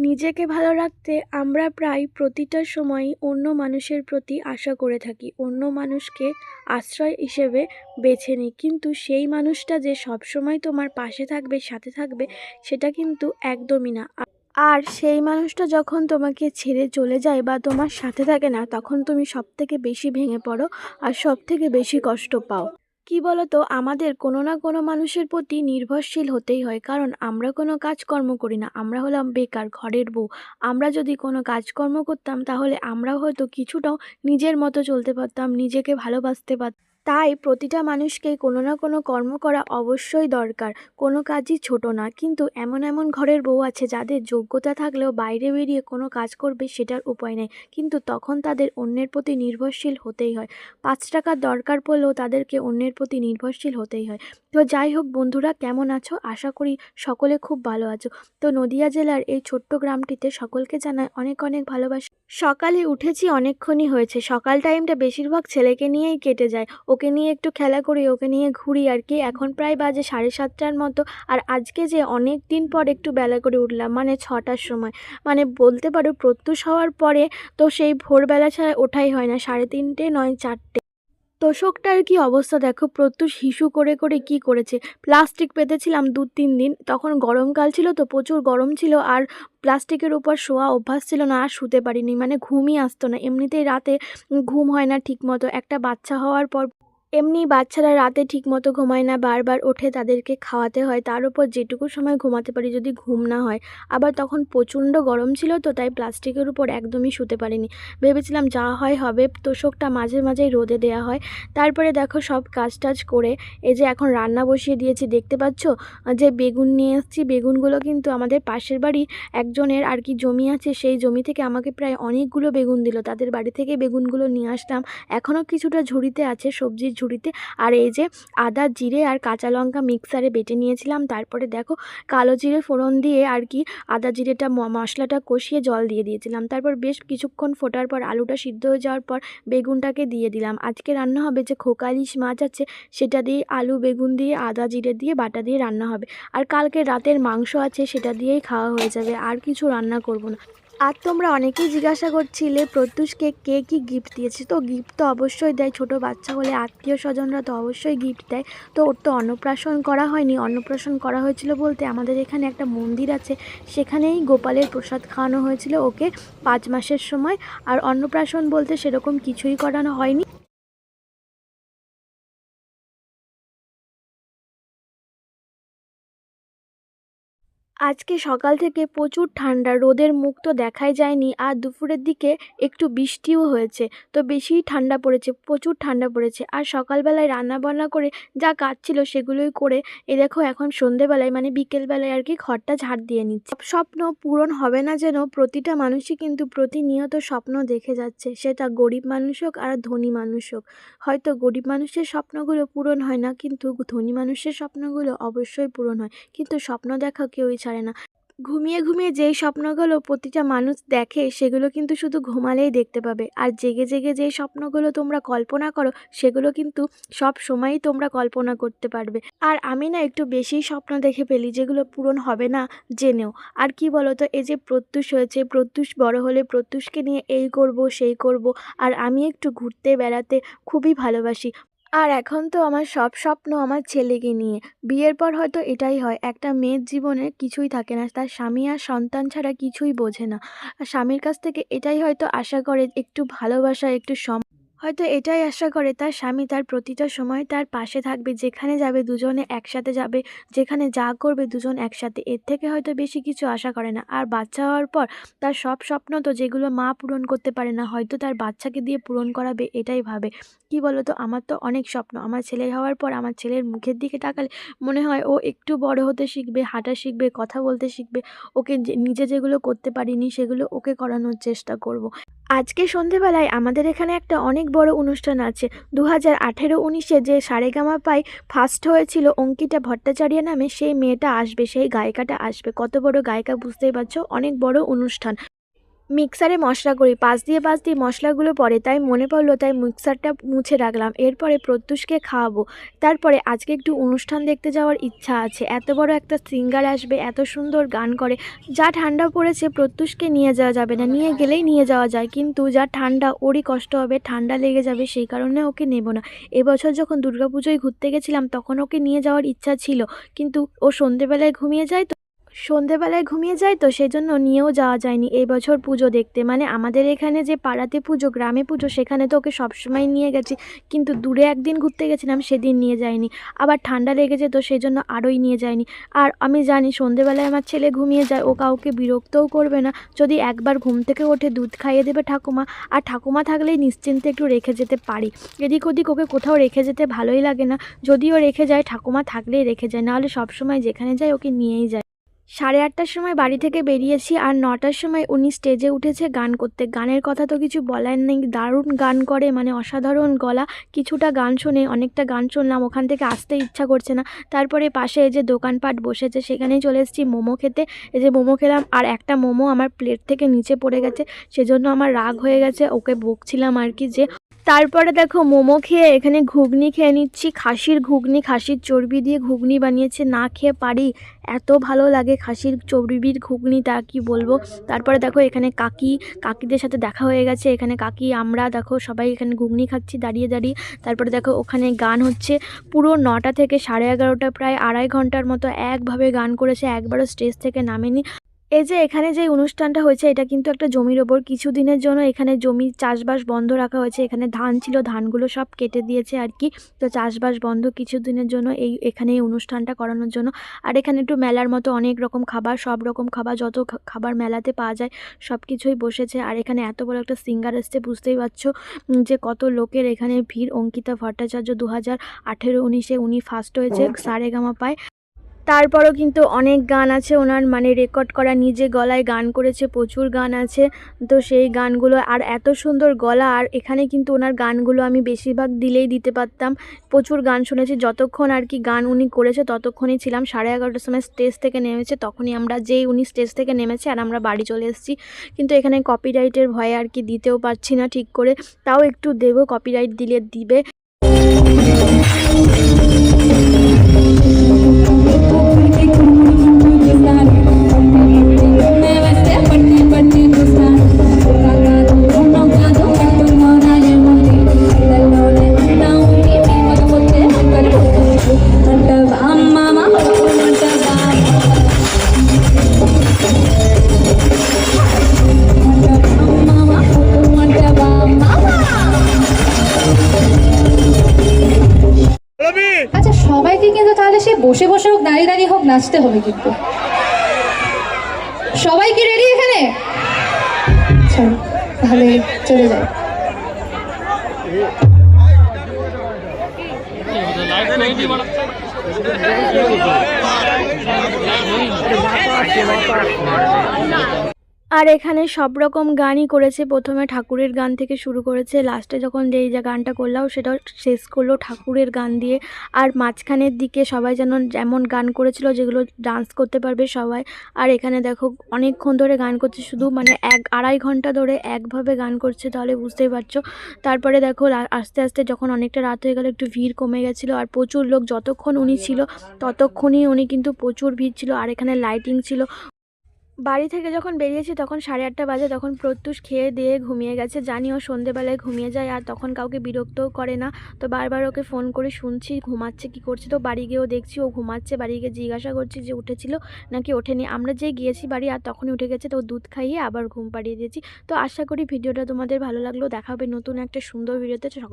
নিজেকে ভালো রাখতে আমরা প্রায় প্রতিটা সময়ই অন্য মানুষের প্রতি আশা করে থাকি। অন্য মানুষকে আশ্রয় হিসেবে বেছে নিই। কিন্তু সেই মানুষটা যে সবসময় তোমার পাশে থাকবে, সাথে থাকবে, সেটা কিন্তু একদমই না। আর সেই মানুষটা যখন তোমাকে ছেড়ে চলে যায় বা তোমার সাথে থাকে না, তখন তুমি সব থেকে বেশি ভেঙে পড়ো আর সব থেকে বেশি কষ্ট পাও। কি বলতো, আমাদের কোনো না কোনো মানুষের প্রতি নির্ভরশীল হতেই হয়। কারণ আমরা কোনো কাজকর্ম করি না, আমরা হলাম বেকার, ঘরের বউ। আমরা যদি কোনো কাজকর্ম করতাম, তাহলে আমরা হয়তো কিছুটাও নিজের মতো চলতে পারতাম, নিজেকে ভালোবাসতে পারতাম। তাই প্রতিটা মানুষকেই কোনো না কোনো কর্ম করা অবশ্যই দরকার। কোনো কাজই ছোট না। কিন্তু এমন এমন ঘরের বউ আছে যাদের যোগ্যতা থাকলেও বাইরে বেরিয়ে কোনো কাজ করবে সেটার উপায় নেই। কিন্তু তখন তাদের অন্যের প্রতি নির্ভরশীল হতেই হয়। পাঁচ টাকার দরকার পড়লেও তাদেরকে অন্যের প্রতি নির্ভরশীল হতেই হয়। তো যাই হোক বন্ধুরা, কেমন আছো? আশা করি সকলে খুব ভালো আছো। তো নদিয়া জেলার এই ছোট্ট গ্রামটিতে সকলকে জানায় অনেক অনেক ভালোবাসা। সকালে উঠেছি অনেকক্ষণই হয়েছে। সকাল টাইমটা বেশিরভাগ ছেলেকে নিয়েই কেটে যায়। ওকে নিয়ে একটু খেলা করি, ওকে নিয়ে ঘুরি আর কি। এখন প্রায় বাজে সাড়ে সাতটার মতো। আর আজকে যে অনেক দিন পর একটু বেলা করে উঠলাম মানে ছটার সময়। মানে বলতে পারো প্রত্যুষ হওয়ার পরে তো সেই ভোরবেলা ছাড়া ওঠাই হয় না। সাড়ে তিনটে নয়, চারটে। তোষকটার কি অবস্থা দেখো? প্রত্যুষ হিসু করে করে কি করেছে? প্লাস্টিক পেতেছিলাম দু তিন দিন, তখন গরমকাল ছিল তো, প্রচুর গরম ছিল আর প্লাস্টিকের উপর শোয়া অভ্যাস ছিল না, আর শুতে পারিনি মানে ঘুমই আসতো না। এমনিতেই রাতে ঘুম হয় না ঠিক মতো একটা বাচ্চা হওয়ার পর এমনি বাচ্চারা রাতে ঠিকমতো ঘুমায় না, বারবার ওঠে তাদেরকে খাওয়াতে হয়। তার উপর যেটুকু সময় ঘুমাতে পারি যদি ঘুম না হয়। আবার তখন প্রচণ্ড গরম ছিল তো তাই প্লাস্টিকের উপর একদমই শুতে পারিনি। ভেবেছিলাম যা হয় হবে, তোষকটা মাঝে মাঝেই রোদে দেওয়া হয়। তারপরে দেখো সব কাজ টাজ করে, এই যে এখন রান্না বসিয়ে দিয়েছি, দেখতে পাচ্ছ? যে বেগুন নিয়ে এসেছি বেগুনগুলো কিন্তু আমাদের পাশের বাড়ি, একজনের আর কি জমি আছে, সেই জমি থেকে আমাকে প্রায় অনেকগুলো বেগুন দিল। তাদের বাড়ি থেকে বেগুনগুলো নিয়ে আসলাম। এখনও কিছুটা ঝুড়িতে আছে, সবজির ঝুড়িতে আর এই যে আদা জিরে আর কাঁচা লঙ্কা মিক্সারে বেটে নিয়েছিলাম। তারপরে দেখো কালো জিরে ফোড়ন দিয়ে আর কি আদা জিরেটা মশলাটা কষিয়ে জল দিয়ে দিয়েছিলাম। তারপর বেশ কিছুক্ষণ ফোটার পর আলুটা সিদ্ধ হয়ে যাওয়ার পর বেগুনটাকে দিয়ে দিলাম। আজকে রান্না হবে যে খোকা ইলিশ মাছ আছে, সেটা দিয়ে আলু, বেগুন দিয়ে আদা জিরে দিয়ে বাটা দিয়ে রান্না হবে। আর কালকে রাতের মাংস আছে, সেটা দিয়েই খাওয়া হয়ে যাবে। আর কিছু রান্না করব না। আর তোমরা অনেকেই জিজ্ঞাসা করছিলে, প্রত্যুষকে কে কি গিফট দিয়েছে? তো গিফট তো অবশ্যই দেয়, ছোট বাচ্চা হলে আত্মীয় স্বজনরা তো অবশ্যই গিফট দেয়। তো ওর তো অন্নপ্রাশন করা হয়নি। অন্নপ্রাশন করা হয়েছিল বলতে আমাদের এখানে একটা মন্দির আছে, সেখানেই গোপালের প্রসাদ খাওয়ানো হয়েছিল ওকে পাঁচ মাসের সময়। আর অন্নপ্রাশন বলতে সেরকম কিছুই করানো হয়নি। আজকে সকাল থেকে প্রচুর ঠান্ডা, রোদের মুখ তো দেখাই যায়নি, আর দুপুরের দিকে একটু বৃষ্টিও হয়েছে, তো বেশিই ঠান্ডা পড়েছে, প্রচুর ঠান্ডা পড়েছে। আর সকালবেলায় রান্না বান্না করে যা কাজ ছিল সেগুলোই করে, এ দেখো এখন সন্ধেবেলায় মানে বিকেলবেলায় আর কি ঘরটা ঝাড় দিয়ে নিচ্ছে। স্বপ্ন পূরণ হবে না যেন প্রতিটা মানুষই কিন্তু প্রতিনিয়ত স্বপ্ন দেখে যাচ্ছে, সেটা গরিব মানুষ হোক আর ধনী মানুষ হোক। হয়তো গরিব মানুষের স্বপ্নগুলো পূরণ হয় না, কিন্তু ধনী মানুষের স্বপ্নগুলো অবশ্যই পূরণ হয়, কিন্তু স্বপ্ন দেখা কেউই ছাড়ে না। ঘুমিয়ে ঘুমিয়ে যেই স্বপ্নগুলো প্রতিটা মানুষ দেখে, সেগুলো কিন্তু শুধু ঘুমালেই দেখতে পাবে। আর জেগে জেগে যেই স্বপ্নগুলো তোমরা কল্পনা করো, সেগুলো কিন্তু সব সময়ই তোমরা কল্পনা করতে পারবে। আর আমি না একটু বেশিই স্বপ্ন দেখে ফেলি, যেগুলো পূরণ হবে না জেনেও। আর কি বলো তো এই যে প্রত্যুষ হয়েছে, প্রত্যুষ বড় হলে প্রত্যুষকে নিয়ে এই করব, সেই করব। আর আমি একটু ঘুরতে বেড়াতে খুবই ভালোবাসি। আর এখন তো আমার সব স্বপ্ন আমার ছেলেকে নিয়ে। বিয়ের পর হয়তো এটাই হয়, একটা মেয়ের জীবনে কিছুই থাকে না, তার স্বামী আর সন্তান ছাড়া কিছুই বোঝে না। আর স্বামীর কাছ থেকে এটাই হয়তো আশা করে, একটু ভালোবাসা, একটু সম হয়তো এটাই আশা করে তার স্বামী তার প্রতিটা সময় তার পাশে থাকবে, যেখানে যাবে দুজনে একসাথে যাবে, যেখানে যা করবে দুজন একসাথে। এর থেকে হয়তো বেশি কিছু আশা করে না। আর বাচ্চা হওয়ার পর তার সব স্বপ্ন তো যেগুলো মা পূরণ করতে পারে না, হয়তো তার বাচ্চাকে দিয়ে পূরণ করাবে, এটাই ভাবে। কি বলো তো আমার তো অনেক স্বপ্ন। আমার ছেলে হওয়ার পর আমার ছেলের মুখের দিকে তাকালে মনে হয় ও একটু বড় হতে শিখবে, হাঁটা শিখবে, কথা বলতে শিখবে। ওকে নিজে যেগুলো করতে পারিনি সেগুলো ওকে করানোর চেষ্টা করব। আজকে সন্ধেবেলায় আমাদের এখানে একটা অনেক বড় অনুষ্ঠান আছে। দু হাজার আঠেরো উনিশে যে সারেগামা পাই ফার্স্ট হয়েছিল অঙ্কিতা ভট্টাচার্য নামে, সেই মেয়েটা আসবে, সেই গায়িকাটা আসবে। কত বড় গায়িকা বুঝতেই পারছ? অনেক বড় অনুষ্ঠান। মিক্সারে মশলা করি পাশ দিয়ে পাশ দিয়ে মশলাগুলো পড়ে, তাই মনে পড়ল, তাই মিক্সারটা মুছে রাখলাম। এরপরে প্রত্যুষকে খাওয়াবো। তারপরে আজকে একটু অনুষ্ঠান দেখতে যাওয়ার ইচ্ছা আছে। এত বড় একটা সিঙ্গার আসবে, এত সুন্দর গান করে। যা ঠান্ডা পড়েছে প্রত্যুষকে নিয়ে যাওয়া যাবে না, নিয়ে গেলেই নিয়ে যাওয়া যায়। কিন্তু যা ঠান্ডা, ওরই কষ্ট হবে, ঠান্ডা লেগে যাবে, সেই কারণে ওকে নেব না। এবছর যখন দুর্গাপুজোয় ঘুরতে গেছিলাম, তখন ওকে নিয়ে যাওয়ার ইচ্ছা ছিল। কিন্তু ও সন্ধেবেলায় ঘুমিয়ে যায়, তো সন্ধেবেলায় ঘুমিয়ে যায় তো সেই জন্য নিয়েও যাওয়া যায়নি। এই বছর পুজো দেখতে। মানে আমাদের এখানে যে পাড়াতে পুজো, গ্রামে পুজো, সেখানে তো ওকে সবসময় নিয়ে গেছি। কিন্তু দূরে একদিন ঘুরতে গেছিলাম, সেদিন নিয়ে যায়নি। আবার ঠান্ডা লেগেছে তো সেই জন্য আরোই নিয়ে যায়নি। আর আমি জানি সন্ধেবেলায় আমার ছেলে ঘুমিয়ে যায়, ও কাউকে বিরক্তও করবে না। যদি একবার ঘুম থেকে ওঠে, দুধ খাইয়ে দেবে ঠাকুমা। আর ঠাকুমা থাকলেই নিশ্চিন্তে একটু রেখে যেতে পারি। এদিক ওদিক ওকে কোথাও রেখে যেতে ভালোই লাগে না। যদিও রেখে যায়, ঠাকুমা থাকলেই রেখে যায়। নাহলে সবসময় যেখানে যায়, ওকে নিয়েই যায়। সাড়ে আটটার সময় বাড়ি থেকে বেরিয়েছি আর নটার সময় উনি স্টেজে উঠেছে গান করতে। গানের কথা তো কিছু বলার নেই। দারুণ গান করে মানে অসাধারণ গলা। কিছুটা গান শুনে, অনেকটা গান শুনলাম। ওখান থেকে আসতে ইচ্ছা করছে না। তারপরে পাশে এই যে দোকানপাট বসেছে, সেখানেই চলে এসেছি মোমো খেতে। এই যে মোমো খেলাম আর একটা মোমো আমার প্লেট থেকে নিচে পড়ে গেছে। সেজন্য আমার রাগ হয়ে গেছে। ওকে বকছিলাম আর কি যে তারপরে দেখো মোমো খেয়ে এখানে ঘুগনি খেয়ে নিচ্ছি, খাসির ঘুগনি, খাসির চর্বি দিয়ে ঘুগনি বানিয়েছে, না খেয়ে পারি, এত ভালো লাগে খাসির চর্বির ঘুগনি তা কি বলব? তারপরে দেখো এখানে কাকি, কাকিদের সাথে দেখা হয়ে গেছে, এখানে কাকি, আমরা দেখো সবাই এখানে ঘুগনি খাচ্ছি, দাঁড়িয়ে দাঁড়িয়ে। তারপরে দেখো ওখানে গান হচ্ছে, পুরো নটা থেকে সাড়ে এগারোটা, প্রায় আড়াই ঘণ্টার মতো একভাবে গান করেছে, একবারও স্টেজ থেকে নামেনি। এই যে এখানে যে অনুষ্ঠানটা হয়েছে এটা কিন্তু একটা জমির ওপর কিছু দিনের জন্য এখানে জমি চাষবাস বন্ধ রাখা হয়েছে। এখানে ধান ছিল ধানগুলো সব কেটে দিয়েছে আর কি। তো চাষবাস বন্ধ কিছু দিনের জন্য এই এখানে এই অনুষ্ঠানটা করানোর জন্য। আর এখানে একটু মেলার মতো অনেক রকম খাবার সব রকম খাবার যত খাবার মেলাতে পাওয়া যায় সব কিছুই বসেছে। আর এখানে এত বড় একটা সিঙ্গার এসছে বুঝতেই পারছ যে কত লোকের এখানে ভিড়। অঙ্কিতা ভট্টাচার্য দু হাজার আঠেরো উনিশে উনি ফার্স্ট হয়েছে সারেগামা পায় তারপরও কিন্তু অনেক গান আছে ওনার মানে রেকর্ড করা নিজে গলায় গান করেছে, প্রচুর গান আছে। তো সেই গানগুলো, আর এত সুন্দর গলা, আর এখানে কিন্তু ওনার গানগুলো আমি বেশিরভাগ দিলেই দিতে পারতাম। প্রচুর গান শুনেছি, যতক্ষণ আর কি গান উনি করেছে ততক্ষণই ছিলাম। সাড়ে এগারোটার সময় স্টেজ থেকে নেমেছে, তখনই আমরা যেই উনি স্টেজ থেকে নেমেছে আর আমরা বাড়ি চলে এসেছি। কিন্তু এখানে কপিরাইটের ভয়ে আর কি দিতেও পারছি না ঠিক করে। তাও একটু দেবো কপিরাইট দিলে দিবে। দাঁড়িয়ে দাঁড়িয়ে হোক নাচতে হবে কিন্তু। সবাই কি রেডি এখানে? চলো তাহলে চলে যাই। আর এখানে সব রকম গানই করেছে। প্রথমে ঠাকুরের গান থেকে শুরু করেছে। লাস্টে যখন যেই যে গানটা করলাম, সেটাও শেষ করল ঠাকুরের গান দিয়ে। আর মাঝখানের দিকে সবাই যেন যেমন গান করেছিল, যেগুলো ডান্স করতে পারবে সবাই। আর এখানে দেখো, অনেকক্ষণ ধরে গান করছে শুধু মানে এক, আড়াই ঘণ্টা ধরে একভাবে গান করছে, তাহলে বুঝতেই পারছ। তারপরে দেখো আস্তে আস্তে যখন অনেকটা রাত হয়ে গেল, একটু ভিড় কমে গেছিল। আর প্রচুর লোক, যতক্ষণ উনি ছিল, ততক্ষণই উনি কিন্তু প্রচুর ভিড় ছিল। আর এখানে লাইটিং ছিল। বাড়ি থেকে যখন বেরিয়েছি তখন সাড়ে আটটা বাজে, তখন প্রত্যুষ খেয়ে দিয়ে ঘুমিয়ে গেছে। জানি ও সন্ধেবেলায় ঘুমিয়ে যায় আর তখন কাউকে বিরক্তও করে না। তো বারবার ওকে ফোন করে শুনছি, ঘুমাচ্ছে কি করছে। তো বাড়ি গিয়েও দেখছি ও ঘুমাচ্ছে, বাড়ি গিয়ে জিজ্ঞাসা করছি যে উঠেছিল নাকি ওঠেনি। আমরা যে গিয়েছি বাড়ি আর তখনই উঠে গেছে, তো দুধ খাইয়ে আবার ঘুম পাড়িয়ে দিয়েছি। তো আশা করি ভিডিওটা তোমাদের ভালো লাগল। দেখা হবে নতুন একটা সুন্দর ভিডিওতে